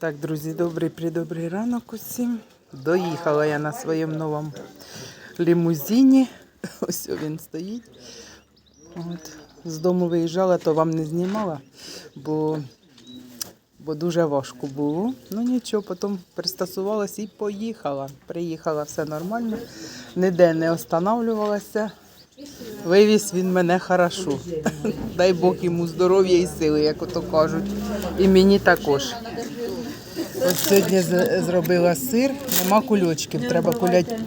Так, друзі, добрий придобрий ранок усім. Доїхала я на своєму новому лімузині. Ось він стоїть. От. З дому виїжджала, то вам не знімала, бо, бо дуже важко було. Ну нічого, потім пристосувалася і поїхала. Приїхала все нормально, ніде не останавливалася. Вивіз він мене хорошо. Дай Бог йому здоров'я і сили, як ото кажуть. І мені також. Ось сьогодні зробила сир, нема кульочків, треба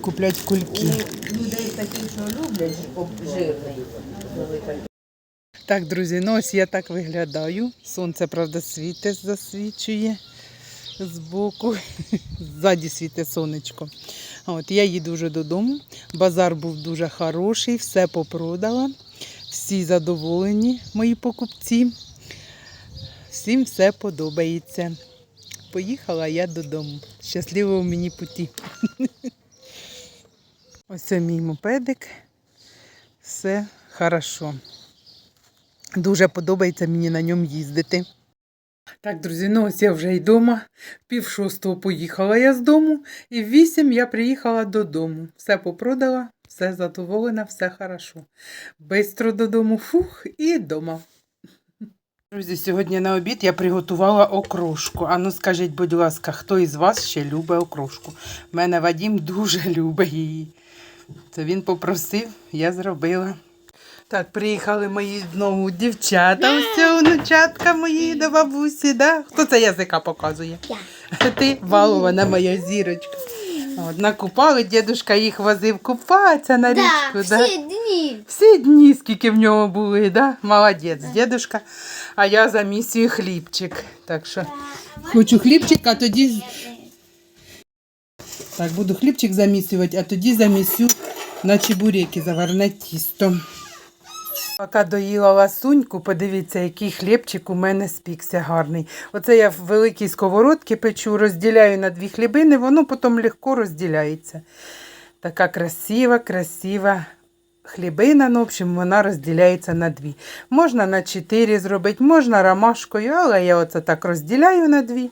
купляти кульки. Людей таких, що люблять жирний. Так, друзі, ну ось я так виглядаю. Сонце, правда, світить, засвічує збоку. Ззаді світить сонечко. От, я їду вже додому. Базар був дуже хороший, все попродала. Всі задоволені, мої покупці. Всім все подобається. Поїхала я додому. Щасливого мені путі. Ось мій мопедик. Все хорошо. Дуже подобається мені на ньому їздити. Так, друзі, ну ось я вже й вдома. Пів шостого поїхала я з дому, і в вісім я приїхала додому. Все попродала, все задоволена, все хорошо. Бистро додому, фух, і вдома. Друзі, сьогодні на обід я приготувала окрошку. А ну скажіть, будь ласка, хто із вас ще любить окрошку? У мене Вадім дуже любить її. Це він попросив, я зробила. Так, приїхали мої знову дівчата. Ось ця онучатка мої до бабусі, да? Хто це язика показує? Я. Ти балована моя зірочка. От, накупали, дідушка їх возив купатися на річку. Да, всі дні. Всі дні, скільки в нього були, да? молодець, дідушка. А я за місію хлібчик. Так що хочу хлібчик, а тоді. Так, буду хлібчик замісювати, а тоді замісю на чебуреки заварне тісто. Поки доїла ласуньку, подивіться, який хлібчик у мене спікся гарний. Оце я в великій сковородці печу, розділяю на дві хлібини, воно потім легко розділяється. Така красива, красива хлібина, ну, в общем, вона розділяється на дві. Можна на чотири зробити, можна ромашкою, але я оце так розділяю на дві.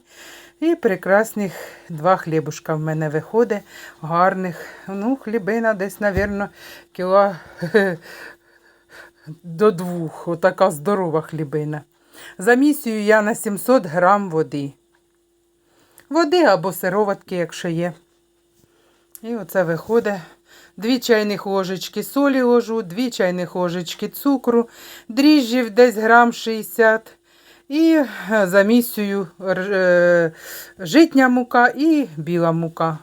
І прекрасних два хлібушка в мене виходить, гарних. Ну, хлібина десь, мабуть, кіло до двох. Отака здорова хлібина. Замісюю я на 700 грам води. Води або сироватки, якщо є. І оце виходить. Дві чайних ложечки солі ложу, дві чайних ложечки цукру, дріжджів десь грам 60. І е, замісюю е, житня мука і біла мука.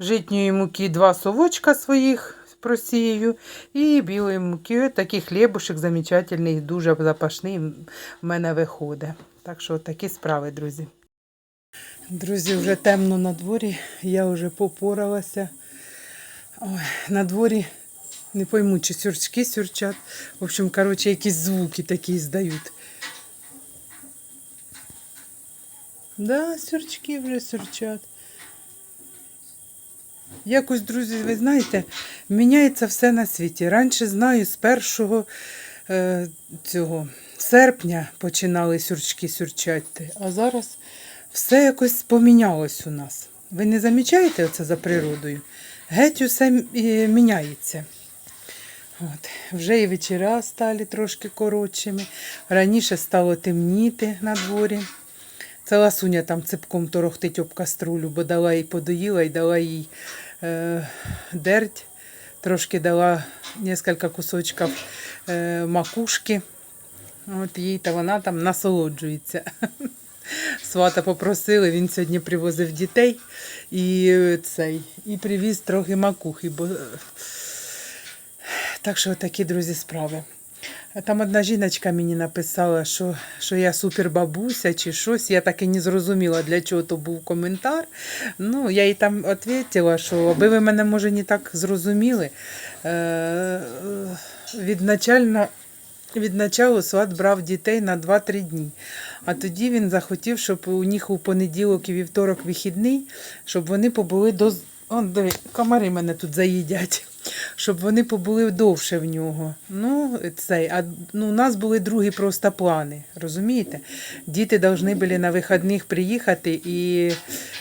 Житньої муки два совочка своїх просію. І білої муки. Такий хлібушек замечательний, дуже запашний в мене виходить. Так що такі справи, друзі. Друзі, вже темно на дворі, я вже попоралася. Ой, на дворі не пойму, чи сюрчки сюрчать. В общем, коротше, якісь звуки такі здають. Да, сюрчки вже сюрчать. Якось, друзі, ви знаєте, міняється все на світі. Раніше знаю, з першого е, цього серпня починали сюрчки сюрчати, а зараз все якось помінялось у нас. Ви не замічаєте оце за природою? Геть усе міняється. От. Вже і вечора стали трошки коротшими. Раніше стало темніти на дворі. Це ласуня там ципком торохтить об каструлю, бо дала їй подоїла і дала їй е, дерть. Трошки дала кілька кусочків е, макушки. От їй та вона там насолоджується. Свата попросили, він сьогодні привозив дітей і е, цей, і привіз трохи макухи. Бо... е, Так що такі, друзі, справи. Там одна жіночка мені написала, що, що я супербабуся чи щось. Я так і не зрозуміла, для чого то був коментар. Ну, я їй там відповіла, що аби ви мене, може, не так зрозуміли. Е, від начальна від началу сват брав дітей на 2-3 дні. А тоді він захотів, щоб у них у понеділок і вівторок вихідний, щоб вони побули до. Он, диви, комари мене тут заїдять. щоб вони побули довше в нього. Ну, цей, а ну, у нас були другі просто плани, розумієте? Діти повинні були на вихідних приїхати, і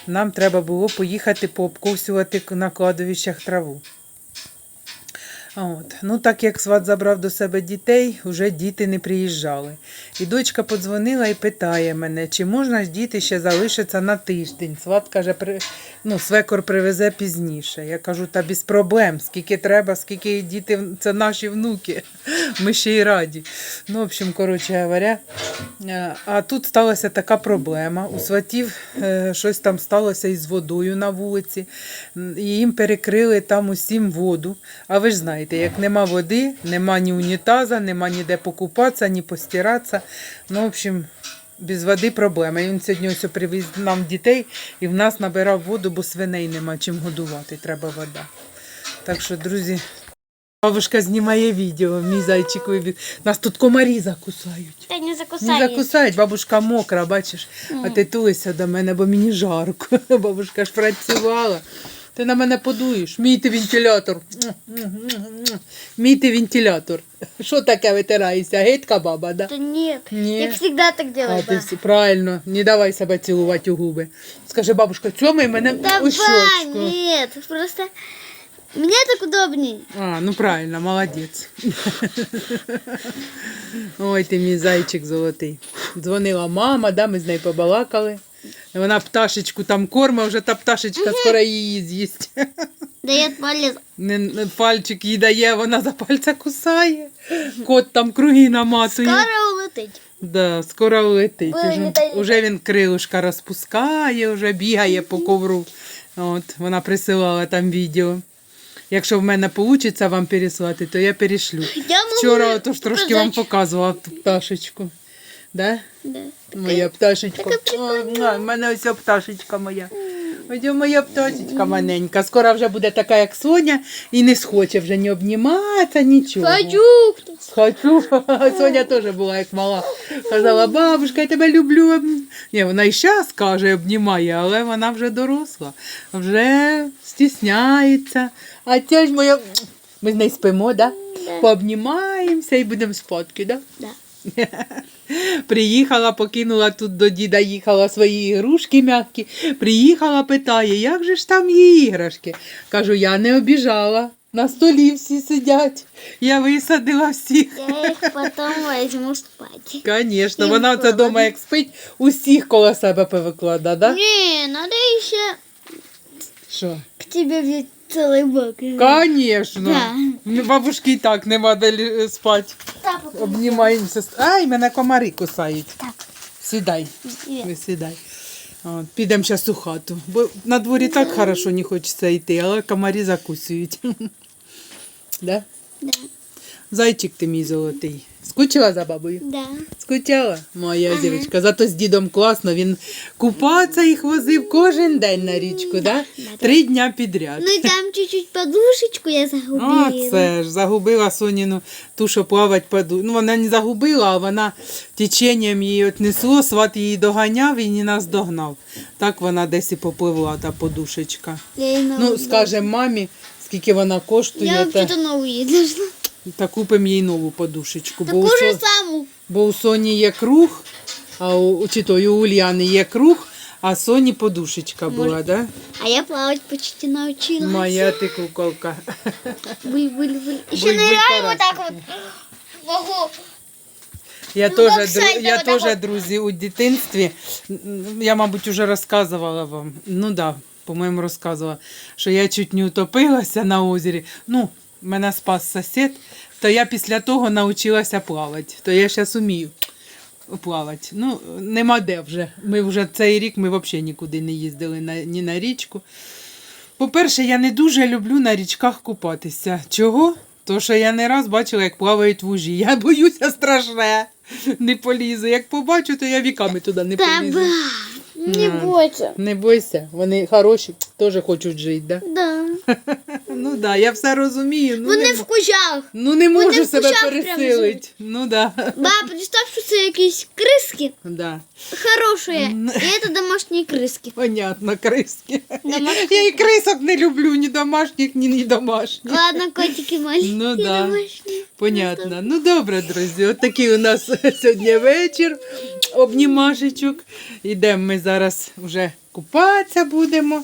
нам треба було поїхати пообковсювати на кладовищах траву. От. Ну, так як сват забрав до себе дітей, вже діти не приїжджали. І дочка подзвонила і питає мене, чи можна ж діти ще залишиться на тиждень. Сват каже, при... ну, свекор привезе пізніше. Я кажу, та без проблем, скільки треба, скільки діти, це наші внуки. Ми ще й раді. Ну, в общем, коротше говоря, е, а тут сталася така проблема. У сватів е, щось там сталося із водою на вулиці, і їм перекрили там усім воду. А ви ж знаєте, як нема води, нема ні унітаза, нема ніде покупатися, ні постиратися. Ну, в общем, без води проблема. І він сьогодні ось привіз нам дітей і в нас набирав воду, бо свиней нема чим годувати, треба вода. Так що, друзі, бабушка знімає відео, мій зайчиковий від. Нас тут комарі закусають. Та не Не закусають, бабушка мокра, бачиш, а ти тулися до мене, бо мені жарко. Бабушка ж працювала. Ти на мене подуєш, мійте вентилятор. Мійте вентилятор. Що таке витираєшся? Гидка баба, да? Да нет. Не. Я всегда так А, ти всі- правильно, не давай себе цілувати у губи. Скажи, бабушка, цьомай мене у Давай, щочку. нет, просто мне так удобней. А, ну правильно, молодець. Ой, ти мій зайчик золотий. Дзвонила мама, да, ми з нею побалакали. Вона пташечку там корма, вже та пташечка скоро її з'їсть. Дает палец. Не, не- пальчик їй дає, вона за пальця кусає. Кот там круги наматує. Скоро улетить. Да, скоро летить. Ой, Уже, уже він крилишка розпускає, вже бігає по ковру. От, вона присилала там відео. Якщо в мене вийде вам переслати, то я перешлю. Я Вчора отож трошки вам показувала ту пташечку. Да? Да. Моя пташечка. в мене ось пташечка моя. Ось моя пташечка маленька. Скоро вже буде така, як Соня, і не схоче вже ні обніматися, нічого. Хочу. Хочу. Соня теж була як мала. Казала, бабушка, я тебе люблю. Ні, вона і зараз каже, обнімає, але вона вже доросла, вже стісняється. А ця ж моя. Ми з нею спимо, да? Да. Пообнімаємося і будемо спадки, да? Да. Приїхала, покинула тут до діда, їхала свої ігрушки м'які. Приїхала, питає, як же ж там є іграшки? Кажу, я не обіжала. На столі всі сидять. Я висадила всіх. Я их потом возьму спать. Звісно, вона це вдома як спить, усіх коло себе повиклада, да? Не, надо еще Що? к тебе взять целый бак. Конечно. Да. Ну, Бабушки і так нема де лі- спати. Обнімаємося. Ай, мене комари кусають. Так. Сідай. Не сідай. От, підемо зараз у хату. Бо на дворі так хорошо не хочеться йти, але комарі закусують. Да? Да. Зайчик ти мій золотий. Скучила за бабою? Да. Скучала? Моя дівчинка. Зато з дідом класно. Він купатися їх возив кожен день на річку, да? да. Три дня підряд. Ну и там чуть-чуть подушечку я загубила. А, це ж загубила Соніну ту, що плавать поду. Ну, вона не загубила, а вона теченням її отнесло, сват її доганяв і не нас догнав. Так вона десь і попливла, та подушечка. Я Ну, скажемо мамі, скільки вона Я коштує, та, вообще-то новую должна. Та купимо їй нову подушечку. Бо у, Такую же Со- самую. бо у Соні є круг, а у, чи то, і у Ульяни є круг, а Соні подушечка була, да? А я плавать почти научилась. Моя ти куколка. Буль-буль-буль. Еще Буль-буль ныряю вот так вот. Могу. Я Ну, теж, дру- я теж, друзі, у дитинстві, м, я, мабуть, вже розказувала вам, ну да, по-моєму, розказувала, що я чуть не утопилася на озері. Ну, мене спас сусід, то я після того навчилася плавати. То я зараз вмію плавати. Ну, нема де вже. Ми вже цей рік ми взагалі нікуди не їздили на, ні на річку. По-перше, я не дуже люблю на річках купатися. Чого? То, що я не раз бачила, як плавають вужі. Я боюся страшне. Не полізу. Як побачу, то я віками туди не полізу. Не бойся. Не бойся, вони хороші, теж хочуть жити, да? Да. Ну да, я все розумію. Ну, Вони не, в кущах. ну не вони можу в себе кущах прям пересилити. Ну да. Ба, представь, що це якісь криски да. хороші. М. І це домашні криски. Понятно, криски. Домашні. Я і крисок не люблю, ні домашніх, ні, ні домашніх. Ладно, котики маленькі, Ну да. Понятно. Ну добре, друзі. От такий у нас сьогодні вечір. Обнімашечок. Ідемо ми зараз вже купатися будемо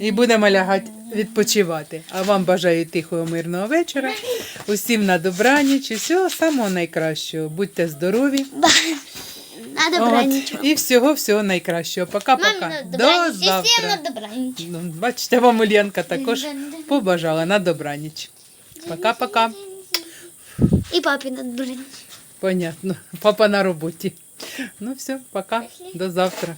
і будемо лягати відпочивати. А вам бажаю тихого, мирного вечора. Усім на добраніч і всього самого найкращого. Будьте здорові. На добраніч. От, і всього всього найкращого. Пока-пока. До всім завтра. на добраніч. Ну, бачите, вам Ульянка також побажала на добраніч. Пока-пока. І папі на добраніч. Понятно. Папа на роботі. Ну все, пока. До завтра.